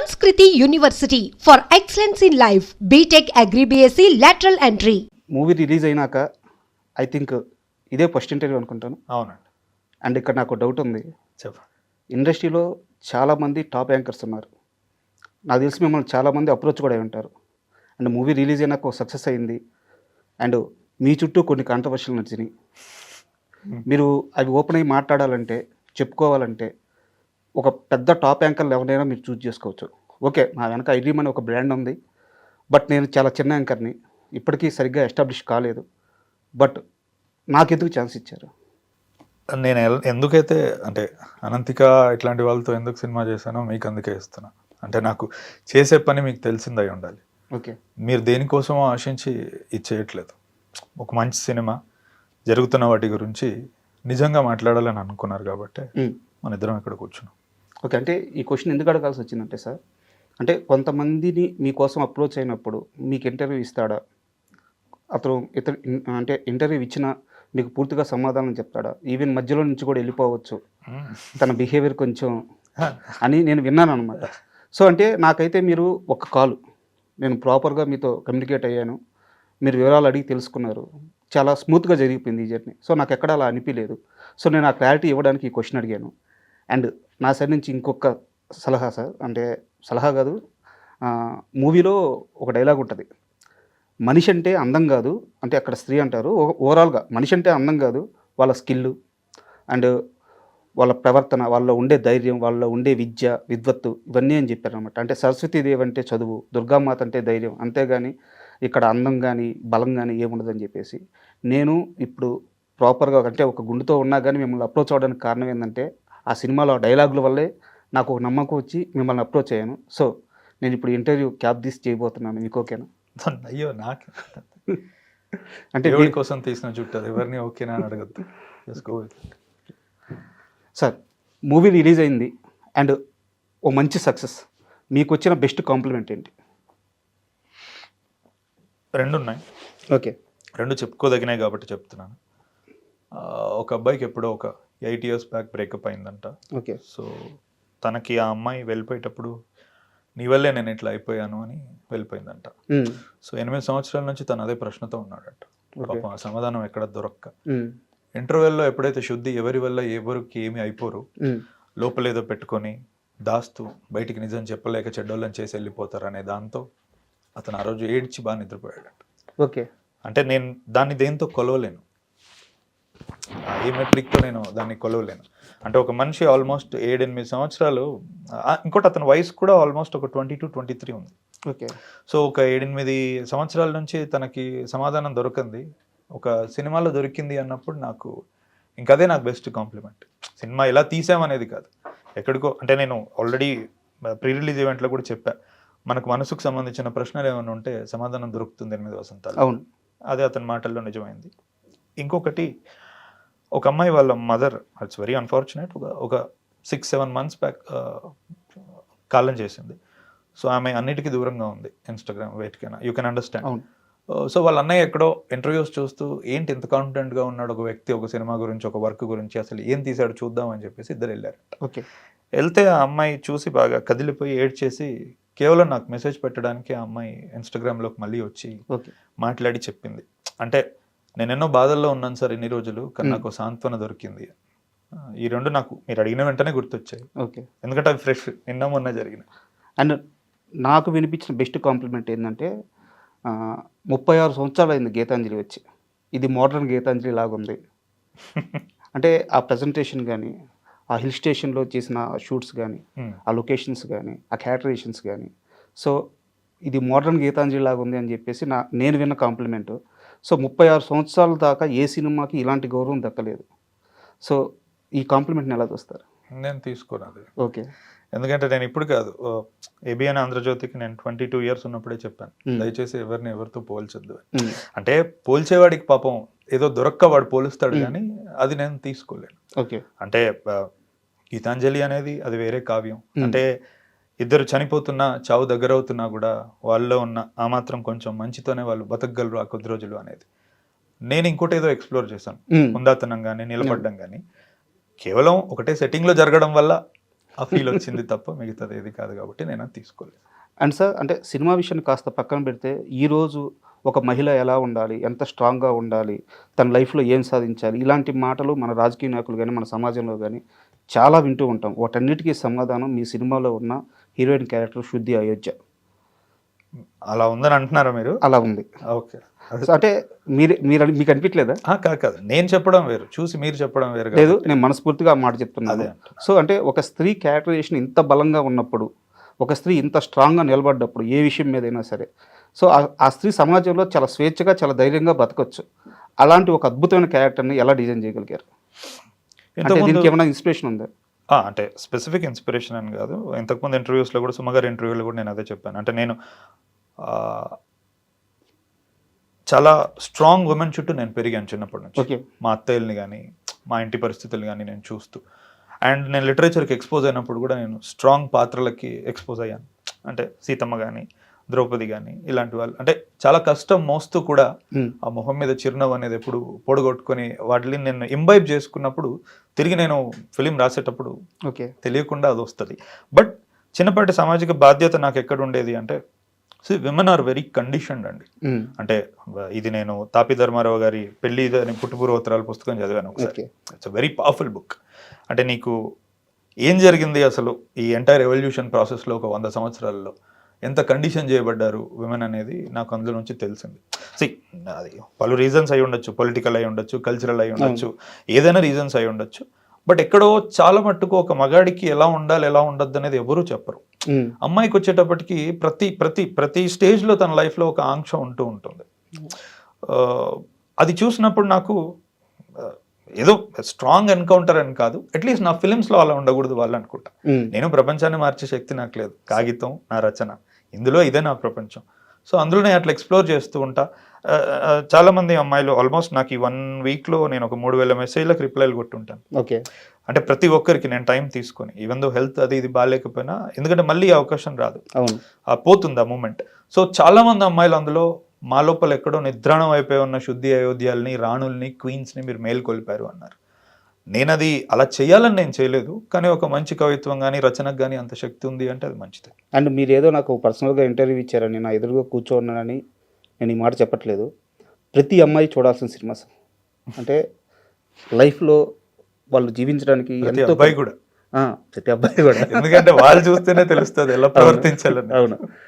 Sanskriti University for excellence in life. BTech Agri BSc lateral entry. Movie release అయినాక I think ఇదే first interview అనుకుంటాను. అవునండి. And ఇక్కడ నాకు డౌట్ ఉంది. చెప్పండి. ఇండస్ట్రీలో చాలామంది టాప్ యాంకర్స్ ఉన్నారు. నాకు తెలిసి మిమ్మల్ని చాలామంది అప్రోచ్ కూడా అయి ఉంటారు. అండ్ మూవీ రిలీజ్ అయినాక ఒక సక్సెస్ అయింది. అండ్ మీ చుట్టూ కొన్ని కాంట్రవర్షియల్ నచ్చినాయి మీరు అవి ఓపెన్ అయ్యి మాట్లాడాలంటే చెప్పుకోవాలంటే ఒక పెద్ద టాప్ యాంకర్లు ఎవరైనా మీరు చూస్ చేసుకోవచ్చు. ఓకే నా వెనక ఐడ్రీమ్ అనే ఒక బ్రాండ్ ఉంది. బట్ నేను చాలా చిన్న యాంకర్ని. ఇప్పటికీ సరిగ్గా ఎస్టాబ్లిష్ కాలేదు. బట్ నాకెందుకు ఛాన్స్ ఇచ్చారు? నేను ఎందుకైతే అంటే అనంతిక ఇట్లాంటి వాళ్ళతో ఎందుకు సినిమా చేశానో మీకు అందుకే ఇస్తున్నా. అంటే నాకు చేసే పని మీకు తెలిసిందై ఉండాలి. ఓకే. మీరు దేనికోసమో ఆశించి ఇది చేయట్లేదు ఒక మంచి సినిమా జరుగుతున్న వాటి గురించి నిజంగా మాట్లాడాలని అనుకున్నారు కాబట్టి. మన ఇద్దరం ఇక్కడ కూర్చున్నాం. ఓకే అంటే ఈ క్వశ్చన్ ఎందుకు అడగాల్సి వచ్చిందంటే సార్ అంటే కొంతమందిని మీకోసం అప్రోచ్ అయినప్పుడు మీకు ఇంటర్వ్యూ ఇస్తాడా? అతను ఇతరు అంటే ఇంటర్వ్యూ ఇచ్చిన మీకు పూర్తిగా సమాధానం చెప్తాడా? ఈవెన్ మధ్యలో నుంచి కూడా వెళ్ళిపోవచ్చు. తన బిహేవియర్ కొంచెం అని నేను విన్నాను అనమాట సో అంటే నాకైతే మీరు ఒక కాల్ నేను ప్రాపర్గా మీతో కమ్యూనికేట్ అయ్యాను మీరు వివరాలు అడిగి తెలుసుకున్నారు. చాలా స్మూత్గా జరిగిపోయింది ఈ జర్నీ. సో నాకు ఎక్కడ అలా అనిపించలేదు సో నేను ఆ క్లారిటీ ఇవ్వడానికి ఈ క్వశ్చన్ అడిగాను. అండ్ నా సైడ్ నుంచి ఇంకొక సలహా సార్ అంటే సలహా కాదు మూవీలో ఒక డైలాగ్ ఉంటుంది. మనిషి అంటే అందం కాదు అంటే అక్కడ స్త్రీ అంటారు. ఓ- ఓవరాల్గా మనిషి అంటే అందం కాదు వాళ్ళ స్కిల్ అండ్ వాళ్ళ ప్రవర్తన వాళ్ళలో ఉండే ధైర్యం వాళ్ళలో ఉండే విద్య విద్వత్తు ఇవన్నీ అని చెప్పారనమాట అంటే సరస్వతీదేవి అంటే చదువు దుర్గామాత అంటే ధైర్యం అంతేగాని ఇక్కడ అందం కానీ బలం కానీ ఏముండదని చెప్పేసి. నేను ఇప్పుడు ప్రాపర్గా అంటే ఒక గుండెతో ఉన్నా కానీ మిమ్మల్ని అప్రోచ్ అవ్వడానికి కారణం ఏంటంటే ఆ సినిమాలో డైలాగుల వల్లే నాకు ఒక నమ్మకం వచ్చి మిమ్మల్ని అప్రోచ్ అయ్యాను. సో నేను ఇప్పుడు ఇంటర్వ్యూ క్యాబ్ తీసి చేయబోతున్నాను. మీకు ఓకేనా? అయ్యో నాకు అంటే దేవుడి మీ- కోసం తీసిన చుట్టూ అది? ఎవరిని ఓకేనా అని అడగద్దు. సార్ మూవీ రిలీజ్ అయింది. అండ్ ఓ మంచి సక్సెస్. మీకు వచ్చిన బెస్ట్ కాంప్లిమెంట్ ఏంటి? రెండు ఉన్నాయి. ఓకే. రెండు చెప్పుకోదగినాయి కాబట్టి చెప్తున్నాను. ఒక అబ్బాయికి ఎప్పుడో ఒక ఎయిట్ ఇయర్స్ బ్యాక్ బ్రేకప్ అయిందంట. ఓకే. సో తనకి ఆ అమ్మాయి వెళ్ళిపోయేటప్పుడు నీ వల్లే నేను ఇట్లా అయిపోయాను అని వెళ్ళిపోయిందంట. సో ఎనిమిది సంవత్సరాల నుంచి తను అదే ప్రశ్నతో ఉన్నాడంట. పాపం ఆ సమాధానం ఎక్కడ దొరక్క. ఇంటర్వెల్లో ఎప్పుడైతే శుద్ధి ఎవరి వల్ల ఎవరికి ఏమి అయిపోరు లోపల ఏదో పెట్టుకొని దాస్తూ బయటికి నిజం చెప్పలేక చెడ్డోళ్ళని చేసి వెళ్ళిపోతారు అనే దాంతో అతను ఆ రోజు ఏడ్చి బాగా నిద్రపోయాడు ఓకే. అంటే నేను దాన్ని దేంతో కొలవలేను. ఏ మెట్రిక్తో నేను దాన్ని కొలవలేను. అంటే ఒక మనిషి ఆల్మోస్ట్ ఏడెనిమిది సంవత్సరాలు ఇంకోటి అతని వయసు కూడా ఆల్మోస్ట్ ఒక ట్వంటీ టు ట్వంటీ త్రీ ఉంది. ఓకే. సో ఒక ఏడెనిమిది సంవత్సరాల నుంచి తనకి సమాధానం దొరకంది. ఒక సినిమాలో దొరికింది అన్నప్పుడు నాకు ఇంకదే నాకు బెస్ట్ కాంప్లిమెంట్ సినిమా ఎలా తీసామనేది కాదు. ఎక్కడికో అంటే నేను ఆల్రెడీ ప్రీ రిలీజ్ ఈవెంట్లో కూడా చెప్పా. మనకు మనసుకు సంబంధించిన ప్రశ్నలు ఏమైనా ఉంటే సమాధానం దొరుకుతుంది ఎనిమిది వసంతాలు అవును. అదే అతని మాటల్లో నిజమైంది. ఇంకొకటి ఒక అమ్మాయి వాళ్ళ మదర్ ఇట్స్ వెరీ అన్ఫార్చునేట్ ఒక ఒక సిక్స్ సెవెన్ మంత్స్ బ్యాక్ కాలం చేసింది. సో ఆమె అన్నిటికీ దూరంగా ఉంది ఇన్స్టాగ్రామ్ వేటికైనా యూ కెన్ అండర్స్టాండ్ సో వాళ్ళ అన్నయ్య ఎక్కడో ఇంటర్వ్యూస్ చూస్తూ ఏంటి ఇంత కాన్ఫిడెంట్గా ఉన్నాడు? ఒక వ్యక్తి ఒక సినిమా గురించి ఒక వర్క్ గురించి అసలు ఏం తీశాడు? చూద్దాం అని చెప్పేసి ఇద్దరు వెళ్ళారు. ఓకే. వెళ్తే ఆ అమ్మాయి చూసి బాగా కదిలిపోయి ఏడ్చేసి కేవలం నాకు మెసేజ్ పెట్టడానికి ఆ అమ్మాయి ఇన్స్టాగ్రామ్లోకి మళ్ళీ వచ్చి ఓకే. మాట్లాడి చెప్పింది. అంటే నేను ఎన్నో బాధల్లో ఉన్నాను సార్ ఇన్ని రోజులు కానీ నాకు ఓ సాంత్వన దొరికింది. ఈ రెండు నాకు మీరు అడిగిన వెంటనే గుర్తొచ్చాయి. ఓకే. ఎందుకంటే అవి ఫ్రెష్ నిన్న మొన్న జరిగిన అండ్ నాకు వినిపించిన బెస్ట్ కాంప్లిమెంట్ ఏంటంటే ముప్పై ఆరు సంవత్సరాలు అయింది గీతాంజలి వచ్చి. ఇది మోడర్న్ గీతాంజలి లాగుంది అంటే ఆ ప్రజెంటేషన్ కానీ ఆ హిల్ స్టేషన్లో చేసిన షూట్స్ కానీ Hmm. ఆ లొకేషన్స్ కానీ ఆ క్యాటరేషన్స్ కానీ. సో ఇది మోడర్న్ గీతాంజలి లాగా ఉంది అని చెప్పేసి నా నేను విన్న కాంప్లిమెంట్. సో ముప్పై ఆరు సంవత్సరాల దాకా ఏ సినిమాకి ఇలాంటి గౌరవం దక్కలేదు. సో ఈ కాంప్లిమెంట్ని ఎలా చూస్తారు? నేను తీసుకోను అది ఓకే. ఎందుకంటే నేను ఇప్పుడు కాదు ఏబిఎన్ ఆంధ్రజ్యోతికి నేను ట్వంటీ టూ ఇయర్స్ ఉన్నప్పుడే చెప్పాను. దయచేసి ఎవరిని ఎవరితో పోల్చొద్దు. అంటే పోల్చేవాడికి పాపం ఏదో దొరక్క వాడు పోలుస్తాడు కానీ అది నేను తీసుకోలేను. ఓకే. అంటే గీతాంజలి అనేది అది వేరే కావ్యం. అంటే ఇద్దరు చనిపోతున్నా చావు దగ్గర అవుతున్నా కూడా వాళ్ళలో ఉన్న ఆ మాత్రం కొంచెం మంచితోనే వాళ్ళు బతకగలరు ఆ కొద్ది రోజులు అనేది. నేను ఇంకోటి ఏదో ఎక్స్ప్లోర్ చేశాను. హుందాతనం కానీ నిలబడడం కానీ కేవలం ఒకటే setting లో జరగడం వల్ల ఆ ఫీల్ వచ్చింది తప్ప మిగతాది ఏది కాదు కాబట్టి నేను అది తీసుకోలేదు. అండ్ సార్ అంటే సినిమా విషయాన్ని కాస్త పక్కన పెడితే ఈరోజు ఒక మహిళ ఎలా ఉండాలి ఎంత స్ట్రాంగ్గా ఉండాలి తన లైఫ్లో ఏం సాధించాలి ఇలాంటి మాటలు మన రాజకీయ నాయకులు కానీ మన సమాజంలో కానీ చాలా వింటూ ఉంటాం. వాటన్నిటికీ సమాధానం మీ సినిమాలో ఉన్న హీరోయిన్ క్యారెక్టర్ శుద్ధి అయోధ్య. అలా ఉందని అంటున్నారా మీరు? అలా ఉంది. ఓకే. అంటే మీరు మీరు మీకు అనిపించలేదా కాదు కాదు. నేను చెప్పడం వేరు. చూసి మీరు చెప్పడం వేరు లేదు. నేను మనస్ఫూర్తిగా ఆ మాట చెప్తున్నాను. సో అంటే ఒక స్త్రీ క్యారెక్టరైజేషన్ ఇంత బలంగా ఉన్నప్పుడు ఒక స్త్రీ ఇంత స్ట్రాంగ్గా నిలబడ్డప్పుడు ఏ విషయం మీదైనా సరే సో ఆ- స్త్రీ సమాజంలో చాలా స్వేచ్ఛగా చాలా ధైర్యంగా బతకొచ్చు. అలాంటి ఒక అద్భుతమైన క్యారెక్టర్ని ఎలా డిజైన్ చేయగలిగారు? దీనికి ఏమైనా ఇన్స్పిరేషన్ ఉందా? అంటే స్పెసిఫిక్ ఇన్స్పిరేషన్ అని కాదు. ఇంతకుముందు ఇంటర్వ్యూస్లో కూడా సుమగారి ఇంటర్వ్యూలో కూడా నేను అదే చెప్పాను. అంటే నేను చాలా స్ట్రాంగ్ ఉమెన్ చుట్టూ నేను పెరిగాను చిన్నప్పటి నుంచి. ఓకే మా అత్తయ్యల్ని కానీ మా ఇంటి పరిస్థితులు కానీ నేను చూస్తూ. అండ్ నేను లిటరేచర్కి ఎక్స్పోజ్ అయినప్పుడు కూడా నేను స్ట్రాంగ్ పాత్రలకి ఎక్స్పోజ్ అయ్యాను. అంటే సీతమ్మ కానీ ద్రౌపది కానీ ఇలాంటి వాళ్ళు. అంటే చాలా కష్టం మోస్తూ కూడా ఆ మొహం మీద చిరునవ్వు అనేది ఎప్పుడు పొడగొట్టుకొని వాటిని నేను ఇంబైబ్ చేసుకున్నప్పుడు తిరిగి నేను ఫిలిం రాసేటప్పుడు ఓకే. తెలియకుండా అది వస్తుంది. బట్ చిన్నపాటి సామాజిక బాధ్యత నాకు ఎక్కడ ఉండేది అంటే విమెన్ ఆర్ వెరీ కండిషన్డ్ అండి. అంటే ఇది నేను తాపి ధర్మారావు గారి పెళ్ళి అని పుట్టుపూర్వోత్తరాల పుస్తకం చదివాను ఒకసారి. ఇట్స్ వెరీ పవర్ఫుల్ బుక్ అంటే నీకు ఏం జరిగింది అసలు ఈ ఎంటైర్ ఎవల్యూషన్ ప్రాసెస్లో ఒక వంద సంవత్సరాలలో? ఎంత కండిషన్ చేయబడ్డారు విమెన్ అనేది నాకు అందులో నుంచి తెలిసింది. సి అది పలు రీజన్స్ అయి ఉండొచ్చు పొలిటికల్ అయి ఉండొచ్చు కల్చరల్ అయి ఉండొచ్చు ఏదైనా రీజన్స్ అయి ఉండొచ్చు. బట్ ఎక్కడో చాలా మట్టుకు ఒక మగాడికి ఎలా ఉండాలి ఎలా ఉండద్దు అనేది ఎవరూ చెప్పరు. అమ్మాయికి వచ్చేటప్పటికి ప్రతి ప్రతి ప్రతి స్టేజ్లో తన లైఫ్లో ఒక ఆంక్ష ఉంటూ ఉంటుంది. అది చూసినప్పుడు నాకు ఏదో స్ట్రాంగ్ ఎన్కౌంటర్ అని కాదు అట్లీస్ట్ నా ఫిలిమ్స్లో అలా ఉండకూడదు వాళ్ళు అనుకుంటా. నేను ప్రపంచాన్ని మార్చే శక్తి నాకు లేదు. కాగితం నా రచన. ఇందులో ఇదే నా ప్రపంచం. సో అందులోనే అట్లా ఎక్స్ప్లోర్ చేస్తూ ఉంటా. ఆ, ఆ, చాలా మంది అమ్మాయిలు ఆల్మోస్ట్ నాకు ఈ వన్ వీక్లో నేను ఒక మూడు వేల మెసేజ్లకు రిప్లైలు కొట్టుంటాను. ఓకే. అంటే ప్రతి ఒక్కరికి నేను టైం తీసుకొని ఈవెన్ దో హెల్త్ అది ఇది బాగాలేకపోయినా ఎందుకంటే మళ్ళీ అవకాశం రాదు. పోతుంది ఆ మూమెంట్. సో చాలా మంది అమ్మాయిలు అందులో మా లోపల ఎక్కడో నిద్రాణం అయిపోయి ఉన్న శుద్ధి అయోధ్యాల్ని రాణుల్ని క్వీన్స్ని మీరు మేల్కొల్పారు అన్నారు. నేను అది అలా చేయాలని నేను చేయలేదు కానీ ఒక మంచి కవిత్వం కానీ రచనకు కానీ అంత శక్తి ఉంది అంటే అది మంచిది. అండ్ మీరు ఏదో నాకు పర్సనల్గా ఇంటర్వ్యూ ఇచ్చారని నా ఎదురుగా కూర్చోన్నానని నేను ఈ మాట చెప్పట్లేదు. ప్రతి అమ్మాయి చూడాల్సిన సినిమా సార్. అంటే లైఫ్లో వాళ్ళు జీవించడానికి ఎంతో అబ్బాయి కూడా. ప్రతి అబ్బాయి కూడా. ఎందుకంటే వాళ్ళు చూస్తేనే తెలుస్తుంది ఎలా ప్రవర్తించాలని. అవును.